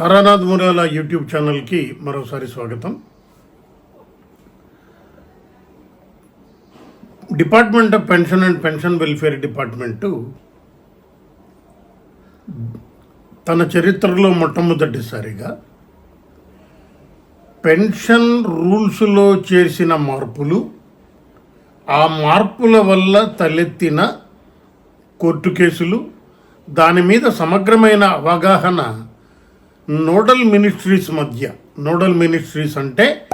Taranath Murala YouTube ఛానల్కి మరోసారి స్వాగతం. Department of pension and pension welfare department తన చరిత్రలో మొట్టమొదటిసారిగా పెన్షన్ రూల్స్లో చేసిన మార్పులు ఆ మార్పుల వల్ల తలెత్తిన కోర్టు కేసులు దాని మీద సమగ్రమైన అవగాహన నోడల్ మినిస్ట్రీస్ మధ్య నోడల్ మినిస్ట్రీస్ అంటే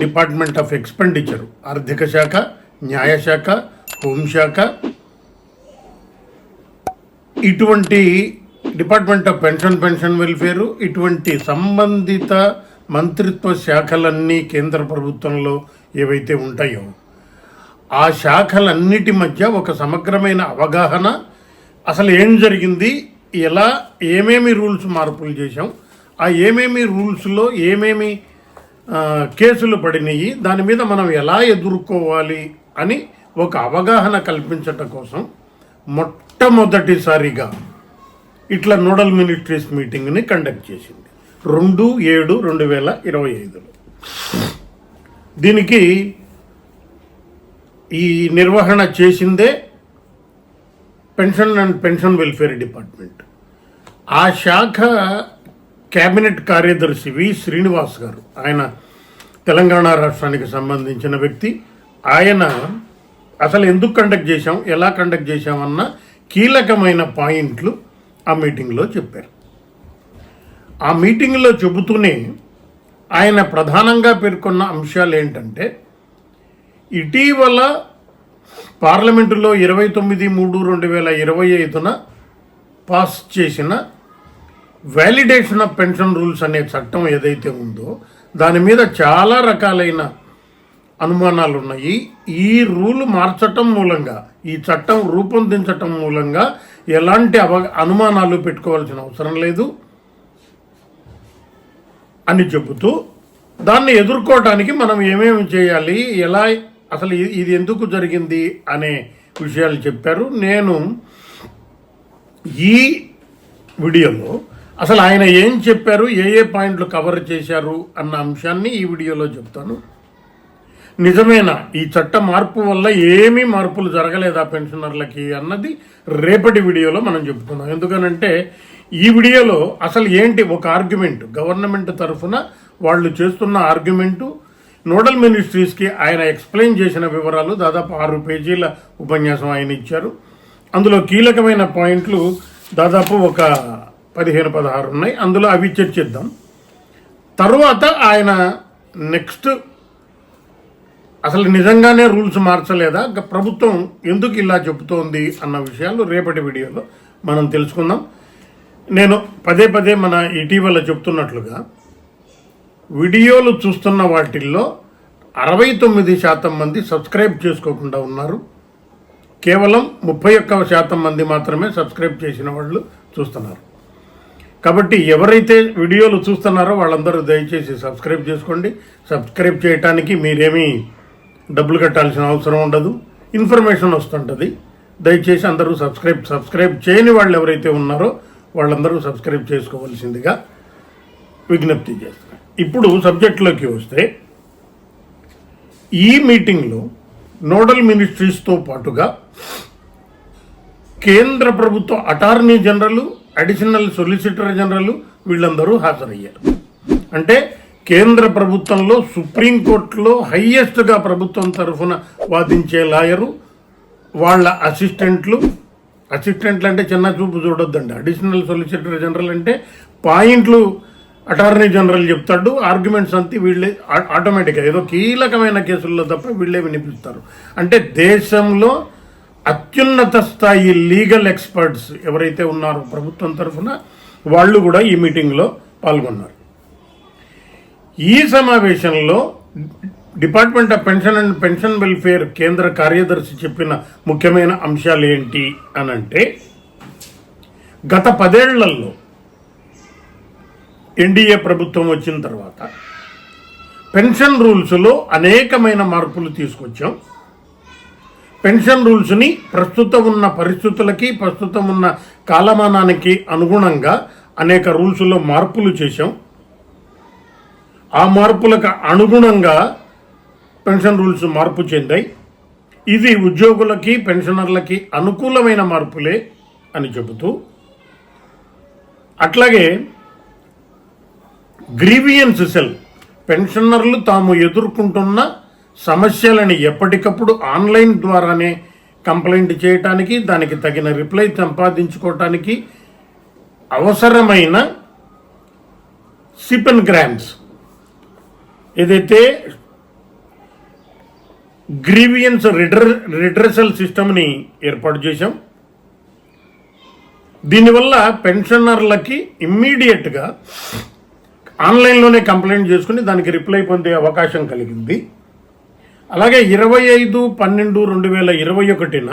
డిపార్ట్మెంట్ ఆఫ్ ఎక్స్పెండిచర్ ఆర్థిక శాఖ న్యాయశాఖ హోంశాఖ ఇటువంటి department of pension pension welfare ఇటువంటి సంబంధిత మంత్రిత్వ శాఖలన్నీ కేంద్ర ప్రభుత్వంలో ఏవైతే ఉంటాయో ఆ శాఖలన్నిటి మధ్య ఒక సమగ్రమైన అవగాహన. అసలు ఏం జరిగింది? ఎలా ఏమేమి రూల్స్ మార్పులు చేశాం? ఆ ఏమేమి రూల్స్లో ఏమేమి కేసులు పడినాయి దాని మీద మనం ఎలా ఎదుర్కోవాలి అని ఒక అవగాహన కల్పించటం కోసం మొట్టమొదటిసారిగా ఇట్లా నోడల్ మినిస్ట్రీస్ మీటింగ్ని కండక్ట్ చేసింది. రెండు ఏడు రెండు వేల ఇరవై ఐదులో. దీనికి ఈ నిర్వహణ చేసిందే pension and pension welfare department. ఆ శాఖ కేబినెట్ కార్యదర్శి వి శ్రీనివాస్ గారు. ఆయన తెలంగాణ రాష్ట్రానికి సంబంధించిన వ్యక్తి. ఆయన అసలు ఎందుకు కండక్ట్ చేశాం ఎలా కండక్ట్ చేశామన్న కీలకమైన పాయింట్లు ఆ మీటింగ్లో చెప్పారు. ఆ మీటింగ్లో చెబుతూనే ఆయన ప్రధానంగా పేర్కొన్న అంశాలు ఏంటంటే ఇటీవల పార్లమెంటులో ఇరవై తొమ్మిది మూడు రెండు వేల ఇరవై ఐదున పాస్ చేసిన వ్యాలిడేషన్ ఆఫ్ పెన్షన్ రూల్స్ అనే చట్టం ఏదైతే ఉందో దాని మీద చాలా రకాలైన అనుమానాలు ఉన్నాయి ఈ రూల్ మార్చటం మూలంగా ఈ చట్టం రూపొందించటం మూలంగా ఎలాంటి అవ అనుమానాలు పెట్టుకోవాల్సిన అవసరం లేదు అని చెబుతూ దాన్ని ఎదుర్కోవటానికి మనం ఏమేమి చేయాలి ఎలా అసలు ఇది ఎందుకు జరిగింది అనే విషయాలు చెప్పారు. నేను ఈ వీడియోలో అసలు ఆయన ఏం చెప్పారు? ఏ ఏ పాయింట్లు కవర్ చేశారు? అన్న అంశాన్ని ఈ వీడియోలో చెప్తాను. నిజమేనా? ఈ చట్ట మార్పు వల్ల ఏమీ మార్పులు జరగలేదా పెన్షనర్లకి అన్నది రేపటి వీడియోలో మనం చెప్తున్నాం ఎందుకనంటే ఈ వీడియోలో అసలు ఏంటి ఒక ఆర్గ్యుమెంట్ గవర్నమెంట్ తరఫున వాళ్ళు చేస్తున్న ఆర్గ్యుమెంటు నోడల్ మినిస్ట్రీస్కి ఆయన ఎక్స్ప్లెయిన్ చేసిన వివరాలు దాదాపు ఆరు పేజీల ఉపన్యాసం ఆయన ఇచ్చారు. అందులో కీలకమైన పాయింట్లు దాదాపు ఒక పదిహేను పదహారు ఉన్నాయి. అందులో అవి చర్చిద్దాం. తర్వాత ఆయన నెక్స్ట్ అసలు నిజంగానే రూల్స్ మార్చలేదా? ప్రభుత్వం ఎందుకు ఇలా చెబుతోంది అన్న విషయాలు రేపటి వీడియోలో మనం తెలుసుకుందాం. నేను పదే పదే మన ఇటీవల చెప్తున్నట్లుగా వీడియోలు చూస్తున్న వాటిల్లో అరవై తొమ్మిది శాతం మంది సబ్స్క్రైబ్ చేసుకోకుండా ఉన్నారు. కేవలం ముప్పై ఒక్క శాతం మంది మాత్రమే సబ్స్క్రైబ్ చేసిన వాళ్ళు చూస్తున్నారు. కాబట్టి ఎవరైతే వీడియోలు చూస్తున్నారో వాళ్ళందరూ దయచేసి సబ్స్క్రైబ్ చేసుకోండి. సబ్స్క్రైబ్ చేయటానికి మీరేమీ డబ్బులు కట్టాల్సిన అవసరం ఉండదు. ఇన్ఫర్మేషన్ వస్తుంటుంది. దయచేసి అందరూ సబ్స్క్రైబ్ సబ్స్క్రైబ్ చేయని వాళ్ళు ఎవరైతే ఉన్నారో వాళ్ళందరూ సబ్స్క్రైబ్ చేసుకోవాల్సిందిగా విజ్ఞప్తి చేస్తున్నాను ఇప్పుడు సబ్జెక్టులోకి వస్తే ఈ మీటింగ్లో నోడల్ మినిస్ట్రీస్తో పాటుగా కేంద్ర ప్రభుత్వ attorney general additional solicitor general వీళ్ళందరూ హాజరయ్యారు. అంటే కేంద్ర ప్రభుత్వంలో సుప్రీంకోర్టులో హయ్యెస్ట్గా ప్రభుత్వం తరఫున వాదించే లాయరు వాళ్ళ అసిస్టెంట్లు అసిస్టెంట్లు అంటే చిన్న చూపు చూడొద్దండి. అడిషనల్ సొలిసిటర్ జనరల్ అంటే పాయింట్లు అటార్నీ జనరల్ చెప్తాడు ఆర్గ్యుమెంట్స్ అంతా వీళ్ళే ఆటోమేటిక్గా ఏదో కీలకమైన కేసుల్లో తప్ప వీళ్ళే వినిపిస్తారు. అంటే దేశంలో అత్యున్నత స్థాయి లీగల్ ఎక్స్పర్ట్స్ ఎవరైతే ఉన్నారో ప్రభుత్వం తరఫున వాళ్ళు కూడా ఈ మీటింగ్లో పాల్గొన్నారు. ఈ సమావేశంలో department of pension and pension welfare కేంద్ర కార్యదర్శి చెప్పిన ముఖ్యమైన అంశాలు ఏంటి అని అంటే గత పదేళ్ళలో ఎన్డీఏ ప్రభుత్వం వచ్చిన తర్వాత పెన్షన్ రూల్స్లో అనేకమైన మార్పులు తీసుకొచ్చాం. పెన్షన్ రూల్స్ని ప్రస్తుతం ఉన్న పరిస్థితులకి ప్రస్తుతం ఉన్న కాలమానానికి అనుగుణంగా అనేక రూల్స్లో మార్పులు చేశాం. ఆ మార్పులకు అనుగుణంగా పెన్షన్ రూల్స్ మార్పు చెందాయి. ఇది ఉద్యోగులకి పెన్షనర్లకి అనుకూలమైన మార్పులే అని చెబుతూ. అట్లాగే గ్రీవియన్స్ సెల్ పెన్షనర్లు తాము ఎదుర్కొంటున్న సమస్యలని ఎప్పటికప్పుడు ఆన్లైన్ ద్వారానే కంప్లైంట్ చేయటానికి దానికి తగిన రిప్లై సంపాదించుకోవటానికి అవసరమైన సిపెన్ గ్రామ్స్. ఏదైతే గ్రీవియన్స్ రిడ్ర రిడ్రెసల్ సిస్టమ్ని ఏర్పాటు చేశాం దీనివల్ల పెన్షనర్లకి ఇమ్మీడియట్గా ఆన్లైన్లోనే కంప్లైంట్ చేసుకుని దానికి రిప్లై పొందే అవకాశం కలిగింది. అలాగే ఇరవై ఐదు పన్నెండు రెండు వేల ఇరవై ఒకటిన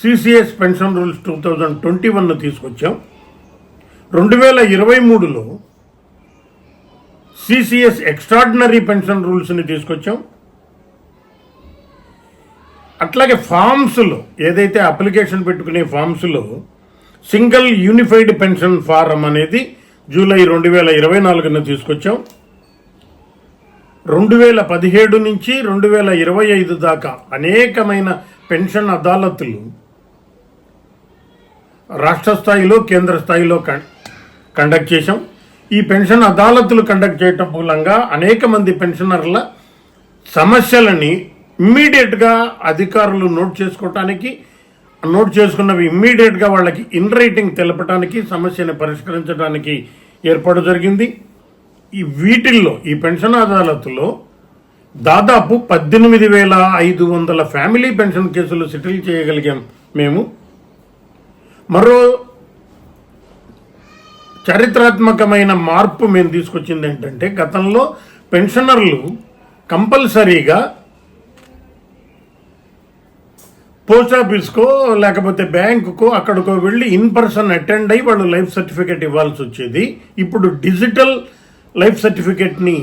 CCS pension rules two thousand twenty one తీసుకొచ్చాం. రెండు వేల ఇరవై మూడులో సిసిఎస్ ఎక్స్ట్రాడినరీ పెన్షన్ రూల్స్ని తీసుకొచ్చాం. అట్లాగే ఫామ్స్లో ఏదైతే అప్లికేషన్ పెట్టుకునే ఫామ్స్లో సింగిల్ యూనిఫైడ్ పెన్షన్ ఫారం అనేది జూలై రెండు వేల ఇరవై నాలుగున తీసుకొచ్చాం. రెండు వేల పదిహేడు నుంచి రెండు వేల ఇరవై ఐదు దాకా అనేకమైన పెన్షన్ అదాలతులు రాష్ట్ర స్థాయిలో కేంద్ర స్థాయిలో కండక్ట్ చేశాం. ఈ పెన్షన్ అదాలతులు కండక్ట్ చేయటం మూలంగా అనేక మంది పెన్షనర్ల సమస్యలని ఇమ్మీడియట్గా అధికారులు నోట్ చేసుకోవటానికి నోట్ చేసుకున్నవి ఇమ్మీడియట్గా వాళ్ళకి ఇన్ రైటింగ్ తెలపడానికి సమస్యను పరిష్కరించడానికి ఏర్పాటు జరిగింది. ఈ వీటిల్లో ఈ పెన్షన్ అదాలత్లో దాదాపు పద్దెనిమిది వేల ఐదు వందల ఫ్యామిలీ పెన్షన్ కేసులు సెటిల్ చేయగలిగాం మేము. మరో చారిత్రాత్మకమైన మార్పు మేము తీసుకొచ్చింది ఏంటంటే గతంలో పెన్షనర్లు కంపల్సరీగా పోస్ట్ ఆఫీస్కో లేకపోతే బ్యాంకుకో అక్కడికో వెళ్ళి ఇన్ పర్సన్ అటెండ్ అయ్యి వాళ్ళు లైఫ్ సర్టిఫికేట్ ఇవ్వాల్సి వచ్చేది. ఇప్పుడు డిజిటల్ లైఫ్ సర్టిఫికేట్ని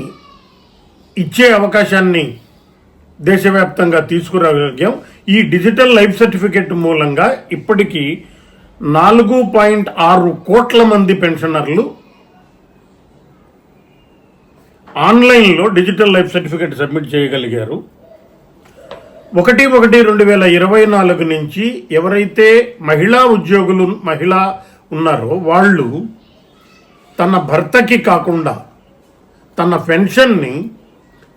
ఇచ్చే అవకాశాన్ని దేశవ్యాప్తంగా తీసుకురాగలిగాం. ఈ డిజిటల్ లైఫ్ సర్టిఫికేట్ మూలంగా ఇప్పటికీ నాలుగు పాయింట్ ఆరు కోట్ల మంది పెన్షనర్లు ఆన్లైన్లో డిజిటల్ లైఫ్ సర్టిఫికేట్ సబ్మిట్ చేయగలిగారు. ఒకటి ఒకటి రెండు వేల ఇరవై నాలుగు నుంచి ఎవరైతే మహిళా ఉద్యోగులు మహిళ ఉన్నారో వాళ్ళు తన భర్తకి కాకుండా తన పెన్షన్ని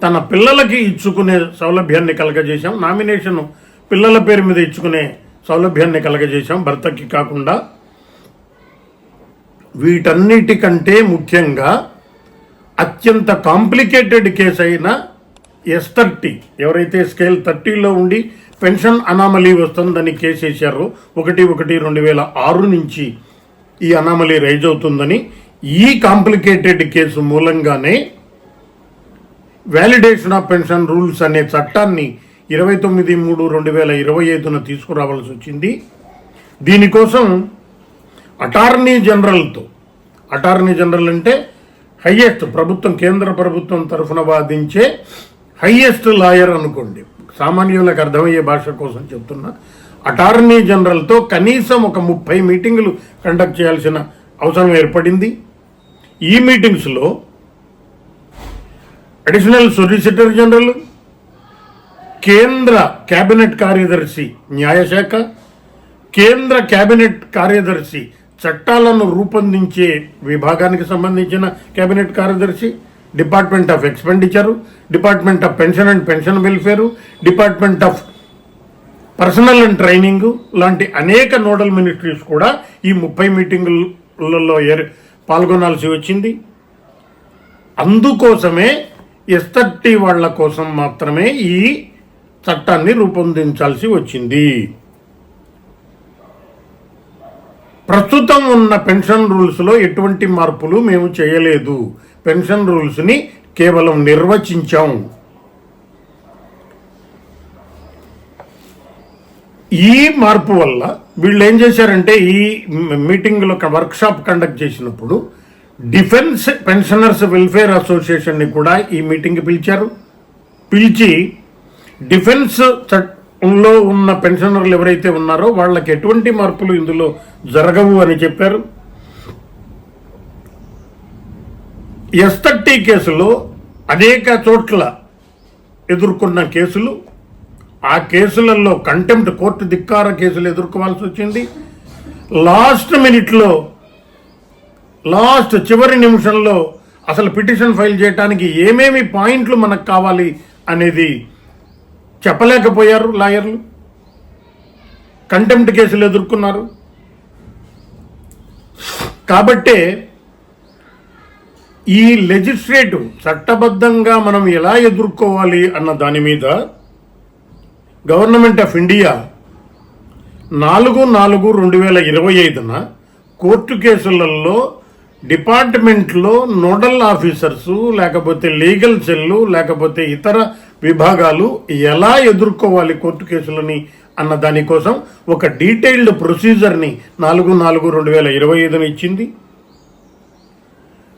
తన పిల్లలకి ఇచ్చుకునే సౌలభ్యాన్ని కలగజేశాం. నామినేషన్ పిల్లల పేరు మీద ఇచ్చుకునే సౌలభ్యాన్ని కలగజేశాం. భర్తకి కాకుండా వీటన్నిటికంటే ముఖ్యంగా అత్యంత కాంప్లికేటెడ్ కేసు అయిన ఎస్ థర్టీ ఎవరైతే స్కేల్ థర్టీలో ఉండి పెన్షన్ అనామలీ వస్తుందని కేసు వేశారో ఒకటి ఒకటి రెండు వేల ఆరు నుంచి ఈ అనామలీ రైజ్ అవుతుందని ఈ కాంప్లికేటెడ్ కేసు మూలంగానే వ్యాలిడేషన్ ఆఫ్ పెన్షన్ రూల్స్ అనే చట్టాన్ని ఇరవై తొమ్మిది మూడు రెండు వేల ఇరవై ఐదున తీసుకురావాల్సి వచ్చింది. దీనికోసం అటార్నీ జనరల్తో అటార్నీ జనరల్ అంటే హయ్యెస్ట్ ప్రభుత్వం కేంద్ర ప్రభుత్వం తరఫున వాదించే హయ్యెస్ట్ లాయర్ అనుకోండి. సామాన్యులకు అర్థమయ్యే భాష కోసం చెప్తున్నా. అటార్నీ జనరల్తో కనీసం ఒక ముప్పై మీటింగులు కండక్ట్ చేయాల్సిన అవసరం ఏర్పడింది. ఈ మీటింగ్స్లో అడిషనల్ సొలిసిటర్ జనరల్ కేంద్ర కేబినెట్ కార్యదర్శి న్యాయశాఖ కేంద్ర కేబినెట్ కార్యదర్శి చట్టాలను రూపొందించే విభాగానికి సంబంధించిన కేబినెట్ కార్యదర్శి department of expenditure department of pension and pension welfare department of personnel and training లాంటి అనేక నోడల్ మినిస్ట్రీస్ కూడా ఈ ముప్పై మీటింగులలో ఏర్- పాల్గొనాల్సి వచ్చింది. అందుకోసమే ఎస్తట్టి వాళ్ళ కోసం మాత్రమే ఈ చట్టాన్ని రూపొందించాల్సి వచ్చింది. ప్రస్తుతం ఉన్న పెన్షన్ రూల్స్లో ఎటువంటి మార్పులు మేము చేయలేదు. పెన్షన్ రూల్స్ని కేవలం నిర్వచించాం. ఈ మార్పు వల్ల వీళ్ళు ఏం చేశారంటే ఈ మీటింగ్లో వర్క్షాప్ కండక్ట్ చేసినప్పుడు డిఫెన్స్ పెన్షనర్స్ వెల్ఫేర్ అసోసియేషన్ని కూడా ఈ మీటింగ్కి పిలిచారు. పిలిచి డిఫెన్స్లో ఉన్న పెన్షనర్లు ఎవరైతే ఉన్నారో వాళ్ళకి ఎటువంటి మార్పులు ఇందులో జరగవు అని చెప్పారు. ఎస్ థర్టీ కేసులో అనేక చోట్ల ఎదుర్కొన్న కేసులు ఆ కేసులలో కంటెంప్ట్ కోర్టు ధిక్కార కేసులు ఎదుర్కోవాల్సి వచ్చింది. లాస్ట్ మినిట్లో లాస్ట్ చివరి నిమిషంలో అసలు పిటిషన్ ఫైల్ చేయడానికి ఏమేమి పాయింట్లు మనకు కావాలి అనేది చెప్పలేకపోయారు లాయర్లు. కంటెంప్ట్ కేసులు ఎదుర్కొన్నారు. కాబట్టే ఈ లెజిస్ట్రేటివ్ చట్టబద్ధంగా మనం ఎలా ఎదుర్కోవాలి అన్న దాని మీద గవర్నమెంట్ ఆఫ్ ఇండియా నాలుగు నాలుగు రెండు వేల ఇరవై ఐదున కోర్టు కేసులలో డిపార్ట్మెంట్లో నోడల్ ఆఫీసర్సు లేకపోతే లీగల్ సెల్లు లేకపోతే ఇతర విభాగాలు ఎలా ఎదుర్కోవాలి కోర్టు కేసులని అన్న దానికోసం ఒక డీటెయిల్డ్ ప్రొసీజర్ని నాలుగు నాలుగు రెండు వేల ఇరవై ఐదున ఇచ్చింది.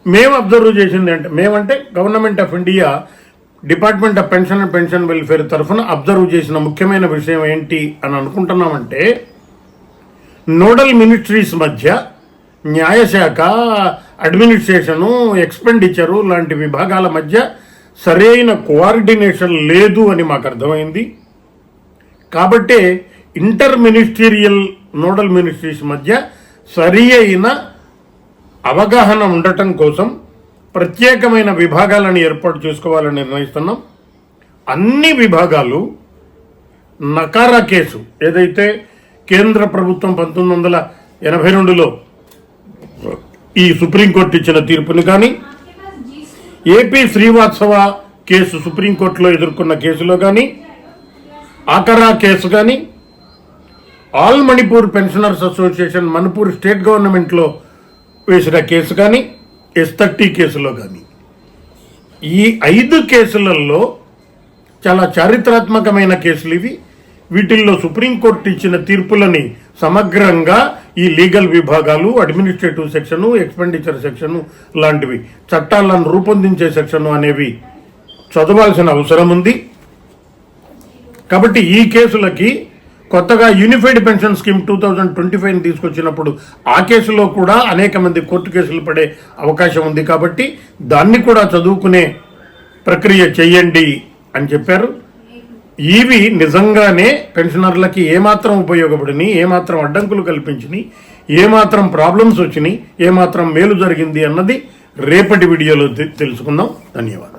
మేము అబ్జర్వ్ చేసింది అంటే మేమంటే government of India department of pension and pension welfare తరఫున అబ్జర్వ్ చేసిన ముఖ్యమైన విషయం ఏంటి అని అనుకుంటున్నామంటే నోడల్ మినిస్ట్రీస్ మధ్య న్యాయశాఖ అడ్మినిస్ట్రేషను ఎక్స్పెండిచరు లాంటి విభాగాల మధ్య సరైన కోఆర్డినేషన్ లేదు అని మాకు అర్థమైంది. కాబట్టే ఇంటర్ మినిస్టీరియల్ నోడల్ మినిస్ట్రీస్ మధ్య సరి అయిన అవగాహన ఉండటం కోసం ప్రత్యేకమైన విభాగాలను ఏర్పాటు చేసుకోవాలని నిర్ణయిస్తున్నాం. అన్ని విభాగాలు నకారా కేసు ఏదైతే కేంద్ర ప్రభుత్వం పంతొమ్మిది వందల ఎనభై రెండులో ఈ సుప్రీంకోర్టు ఇచ్చిన తీర్పుని కానీ ఏపీ శ్రీవాత్సవ కేసు సుప్రీంకోర్టులో ఎదుర్కొన్న కేసులో కానీ ఆకరా కేసు కానీ all Manipur pensioners association Manipur state గవర్నమెంట్లో వేసిన కేసు కానీ ఎస్ థర్టీ కేసులో కానీ. ఈ ఐదు కేసులలో చాలా చారిత్రాత్మకమైన కేసులు ఇవి. వీటిల్లో సుప్రీంకోర్టు ఇచ్చిన తీర్పులని సమగ్రంగా ఈ లీగల్ విభాగాలు అడ్మినిస్ట్రేటివ్ సెక్షను ఎక్స్పెండిచర్ సెక్షను లాంటివి చట్టాలను రూపొందించే సెక్షను అనేవి చదవాల్సిన అవసరం ఉంది. కాబట్టి ఈ కేసులకి కొత్తగా unified pension scheme two thousand twenty five తీసుకొచ్చినప్పుడు ఆ కేసులో కూడా అనేక మంది కోర్టు కేసులు పడే అవకాశం ఉంది కాబట్టి దాన్ని కూడా చదువుకునే ప్రక్రియ చేయండి అని చెప్పారు. ఇవి నిజంగానే పెన్షనర్లకి ఏమాత్రం ఉపయోగపడినాయి ఏమాత్రం అడ్డంకులు కల్పించినాయి ఏమాత్రం ప్రాబ్లమ్స్ వచ్చినాయి ఏమాత్రం మేలు జరిగింది అన్నది రేపటి వీడియోలో తె- తెలుసుకుందాం. ధన్యవాదాలు.